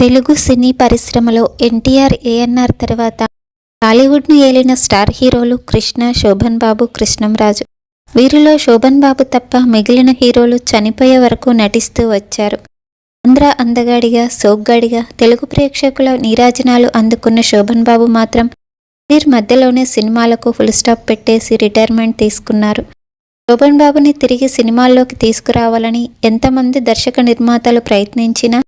తెలుగు సినీ పరిశ్రమలో ఎన్టీఆర్ ఏఎన్ఆర్ తర్వాత టాలీవుడ్ను ఏలిన స్టార్ హీరోలు కృష్ణ శోభన్ బాబు కృష్ణంరాజు. వీరిలో శోభన్ బాబు తప్ప మిగిలిన హీరోలు చనిపోయే వరకు నటిస్తూ వచ్చారు. ఆంధ్ర అందగాడిగా సోగ్గాడిగా తెలుగు ప్రేక్షకుల నీరాజనాలు అందుకున్న శోభన్ బాబు మాత్రం వీరి మధ్యలోనే సినిమాలకు ఫుల్ స్టాప్ పెట్టేసి రిటైర్మెంట్ తీసుకున్నారు. శోభన్ బాబుని తిరిగి సినిమాల్లోకి తీసుకురావాలని ఎంతమంది దర్శక నిర్మాతలు ప్రయత్నించినా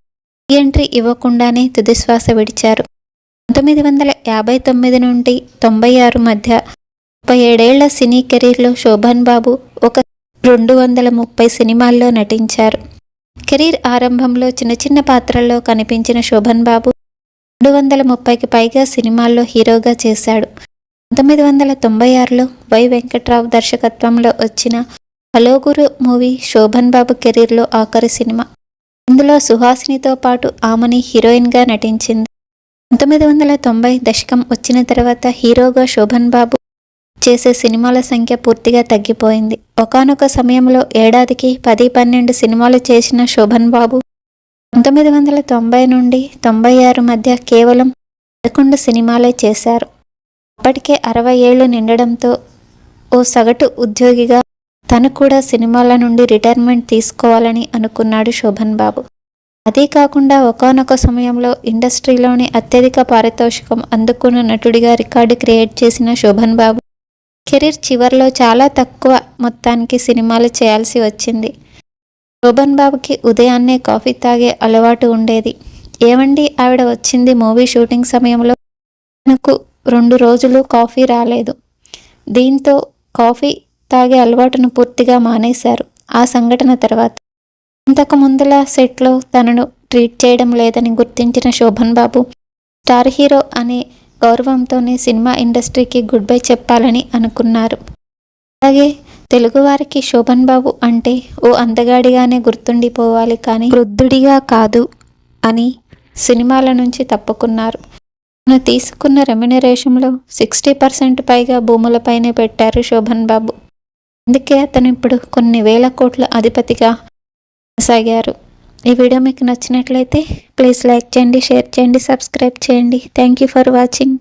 ఎంట్రీ ఇవ్వకుండానే తుదిశ్వాస విడిచారు. పంతొమ్మిది వందల యాభై తొమ్మిది నుండి తొంభై ఆరు మధ్య ముప్పై ఏడేళ్ళ సినీ కెరీర్లో శోభన్ బాబు ఒక రెండు వందల ముప్పై సినిమాల్లో నటించారు. కెరీర్ ఆరంభంలో చిన్న చిన్న పాత్రల్లో కనిపించిన శోభన్ బాబు రెండు వందల ముప్పైకి పైగా సినిమాల్లో హీరోగా చేశాడు. పంతొమ్మిది వందల తొంభై ఆరులో వై వెంకట్రావు దర్శకత్వంలో వచ్చిన హలో గురు మూవీ శోభన్ బాబు కెరీర్లో ఆఖరి సినిమా. ఇందులో సుహాసినితో పాటు ఆమెని హీరోయిన్గా నటించింది. పంతొమ్మిది వందల తొంభై దశకం వచ్చిన తర్వాత హీరోగా శోభన్ బాబు చేసే సినిమాల సంఖ్య పూర్తిగా తగ్గిపోయింది. ఒకానొక సమయంలో ఏడాదికి పది పన్నెండు సినిమాలు చేసిన శోభన్ బాబు పంతొమ్మిది వందల తొంభై నుండి తొంభై ఆరు మధ్య కేవలం పదకొండు సినిమాలే చేశారు. అప్పటికే అరవై ఏళ్ళు నిండడంతో ఓ సగటు ఉద్యోగిగా తను కూడా సినిమాల నుండి రిటైర్మెంట్ తీసుకోవాలని అనుకున్నాడు శోభన్ బాబు. అదే కాకుండా ఒకానొక సమయంలో ఇండస్ట్రీలోని అత్యధిక పారితోషికం అందుకున్న నటుడిగా రికార్డు క్రియేట్ చేసిన శోభన్ బాబు కెరీర్ చివర్లో చాలా తక్కువ మొత్తానికి సినిమాలు చేయాల్సి వచ్చింది. శోభన్ బాబుకి ఉదయాన్నే కాఫీ తాగే అలవాటు ఉండేది. ఏమండి ఆవిడ వచ్చింది మూవీ షూటింగ్ సమయంలో? నాకు రెండు రోజులు కాఫీ రాలేదు. దీంతో కాఫీ తాగే అలవాటును పూర్తిగా మానేశారు. ఆ సంఘటన తర్వాత ఇంతకు ముందులా సెట్లో తనను ట్రీట్ చేయడం లేదని గుర్తించిన శోభన్ బాబు స్టార్ హీరో అనే గౌరవంతోనే సినిమా ఇండస్ట్రీకి గుడ్ బై చెప్పాలని అనుకున్నారు. అలాగే తెలుగువారికి శోభన్ బాబు అంటే ఓ అందగాడిగానే గుర్తుండిపోవాలి కానీ వృద్ధుడిగా కాదు అని సినిమాల నుంచి తప్పుకున్నారు. తను తీసుకున్న రెమ్యునరేషన్లో సిక్స్టీ పర్సెంట్ పైగా భూములపైనే పెట్టారు శోభన్ బాబు. అందుకే అతను ఇప్పుడు కొన్ని వేల కోట్ల అధిపతిగా కొనసాగారు. ఈ వీడియో మీకు నచ్చినట్లయితే ప్లీజ్ లైక్ చేయండి షేర్ చేయండి సబ్స్క్రైబ్ చేయండి. Thank you for watching